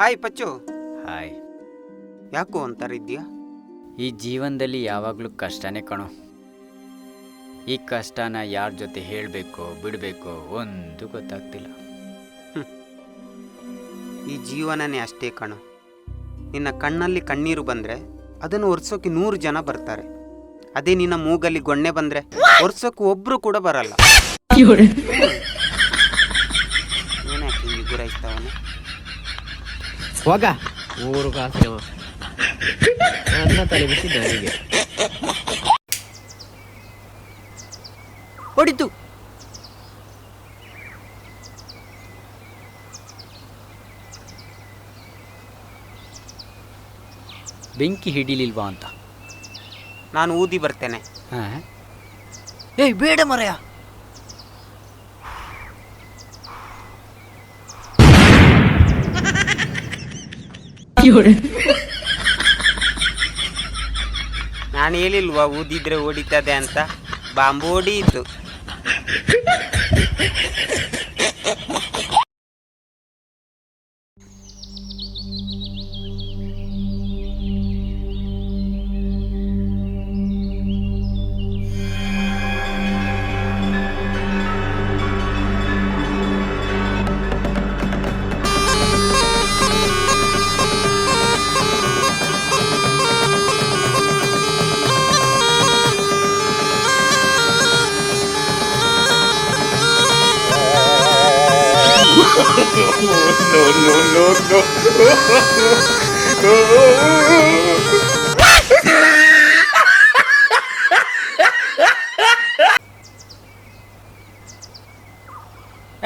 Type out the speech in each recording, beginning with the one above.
Hi ಪಚ್ಚು. Hi. ಯಾಕೋ ಅಂತಾರಿದ್ಯಾ ಈ ಜೀವನದಲ್ಲಿ ಯಾವಾಗಲೂ ಕಷ್ಟನೇ ಕಣೋ. ಈ ಕಷ್ಟನ ಯಾರ ಜೊತೆ ಹೇಳಬೇಕೋ ಬಿಡಬೇಕೋ ಒಂದು ಗೊತ್ತಾಗ್ತಿಲ್ಲ. ಈ ಜೀವನನೇ ಅಷ್ಟೇ ಕಣು. ನಿನ್ನ ಕಣ್ಣಲ್ಲಿ ಕಣ್ಣೀರು ಬಂದರೆ ಅದನ್ನು ಒರೆಸೋಕೆ ನೂರು ಜನ ಬರ್ತಾರೆ. ಅದೇ ನಿನ್ನ ಮೂಗಲ್ಲಿ ಗೊಣ್ಣೆ ಬಂದರೆ ಒರೆಸೋಕೆ ಒಬ್ಬರು ಕೂಡ ಬರಲ್ಲ. ಏನಾಯ್ತು ಹಿಂಗೆ ಗುರಾಯಿಸ್ತಾವನೆ? ಹೋಗ ಊರು ಕಾಸಿನವ ನನ್ನ ತಲೆ ಬಿಸಿ ನನಗೆ ಹೊಡಿತು. ಬೆಂಕಿ ಹಿಡಿಲಿಲ್ವಾ ಅಂತ? ನಾನು ಊದಿ ಬರ್ತೇನೆ. ಹಾ. ಏಯ್ ಬೇಡ ಮರೆಯ. ನಾನು ಹೇಳಿಲ್ವಾ ಊದಿದ್ರೆ ಓಡಿತದೆ ಅಂತ? ಬಾಂಬು ಹೊಡಿಯಿತು.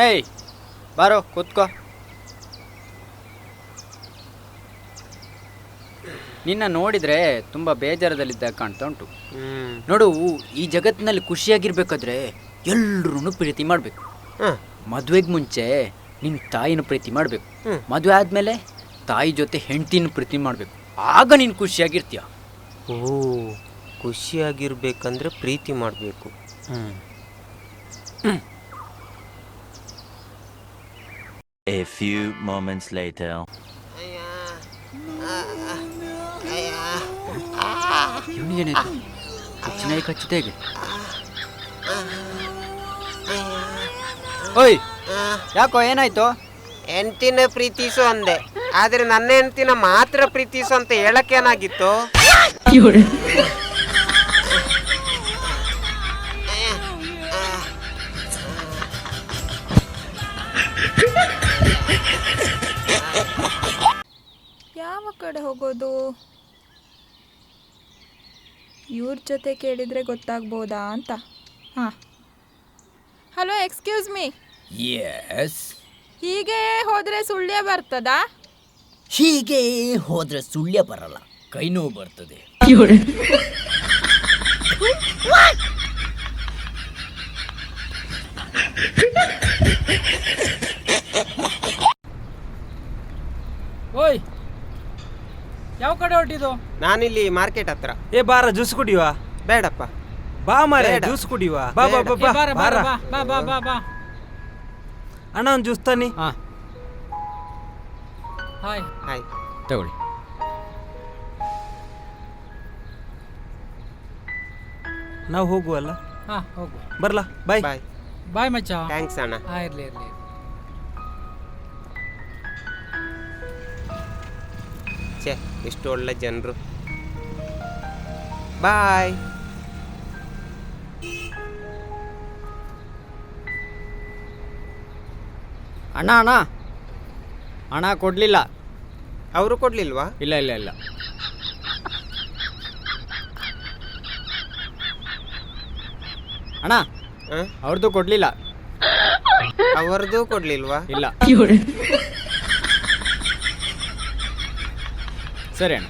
ಏಯ್ ಬಾರೋ ಕೂತ್ಕೋ ನಿನ್ನ ನೋಡಿದ್ರೆ ತುಂಬ ಬೇಜಾರದಲ್ಲಿದ್ದ ಕಾಣ್ತಾ ಉಂಟು. ನೋಡು ಈ ಜಗತ್ತಿನಲ್ಲಿ ಖುಷಿಯಾಗಿರ್ಬೇಕಾದ್ರೆ ಎಲ್ರೂ ಪ್ರೀತಿ ಮಾಡಬೇಕು. ಮದುವೆಗೆ ಮುಂಚೆ ನಿನ್ನ ತಾಯಿನ ಪ್ರೀತಿ ಮಾಡಬೇಕು. ಮದುವೆ ಆದಮೇಲೆ ತಾಯಿ ಜೊತೆ ಹೆಂಡ್ತಿನ ಪ್ರೀತಿ ಮಾಡಬೇಕು. ಆಗ ನೀನು ಖುಷಿಯಾಗಿರ್ತೀಯ. ಓ ಖುಷಿಯಾಗಿರ್ಬೇಕಂದ್ರೆ ಪ್ರೀತಿ ಮಾಡಬೇಕು. A few moments later. ಚೆನ್ನಾಗಿ ಕಚ್ಚಿದೆ ಹೇಗೆ? ಓಯ್! ಯಾಕೋ ಏನಾಯ್ತು? ಹೆಂಡ್ತಿನ ಪ್ರೀತಿಸು ಅಂದೆ. ಆದ್ರೆ ನನ್ನ ಹೆಂಡ್ತಿನ ಮಾತ್ರ ಪ್ರೀತಿಸು ಅಂತ ಹೇಳಕ್ಕೇನಾಗಿತ್ತು ಯಾವ ಕಡೆ ಹೋಗೋದು? ಇವ್ರ ಜೊತೆ ಕೇಳಿದರೆ ಗೊತ್ತಾಗ್ಬೋದಾ ಅಂತ? ಹಾಂ. ಹಲೋ ಎಕ್ಸ್ಕ್ಯೂಸ್ ಮೀ ಎಸ್ ಹೀಗೆ ಹೋದ್ರೆ ಸುಳ್ಯ ಬರ್ತದಾ? ಹೀಗೆ ಹೋದ್ರೆ ಸುಳ್ಯ ಬರಲ್ಲ ಕೈ ನೋವು ಬರ್ತದೆ. ಓಯ್ ಯಾವ ಕಡೆ ಹೊರಟಿದ್ದು? ನಾನಿಲ್ಲಿ ಮಾರ್ಕೆಟ್ ಹತ್ರ. ಏ ಬಾರ ಜ್ಯೂಸ್ ಕುಡಿಯುವ? ಬೇಡಪ್ಪ. ಬಾ ಮಾರೇ ಜ್ಯೂಸ್ ಕುಡಿಯುವ? ಬಾ ಬಾ ಬಾ. ಬಾ ಬಾರ ಬಾ ಬಾ ಬಾ ಬಾ. ಅಣ್ಣ ಒಂದು ಜ್ಯೂಸ್ ತನ್ನಿ. ಹಾಂ. ಹಾಯ್ ಹಾಯ್ ತಗೊಳ್ಳಿ. ನಾವು ಹೋಗುವಲ್ಲ ಹಾ ಹೋಗು ಬರಲಾ? ಬಾಯ್ ಬಾಯ್ ಬಾಯ್ ಮಚ್ಚ. ಥ್ಯಾಂಕ್ಸ್ ಅಣ್ಣ. ಹಾಂ ಇರ್ಲಿ ಇರ್ಲಿ ಛೇ ಎಷ್ಟು ಒಳ್ಳೆ ಜನರು. ಬಾಯ್ ಅಣ್ಣ ಅಣ್ಣ. ಹಣ ಕೊಡಲಿಲ್ಲ. ಅವರು ಕೊಡ್ಲಿಲ್ವಾ? ಇಲ್ಲ ಇಲ್ಲ ಇಲ್ಲ. ಅಣ್ಣ? ಅವ್ರದ್ದು ಕೊಡಲಿಲ್ಲ. ಅವರದು ಕೊಡ್ಲಿಲ್ವಾ? ಇಲ್ಲ. ಸರಿ ಅಣ್ಣ.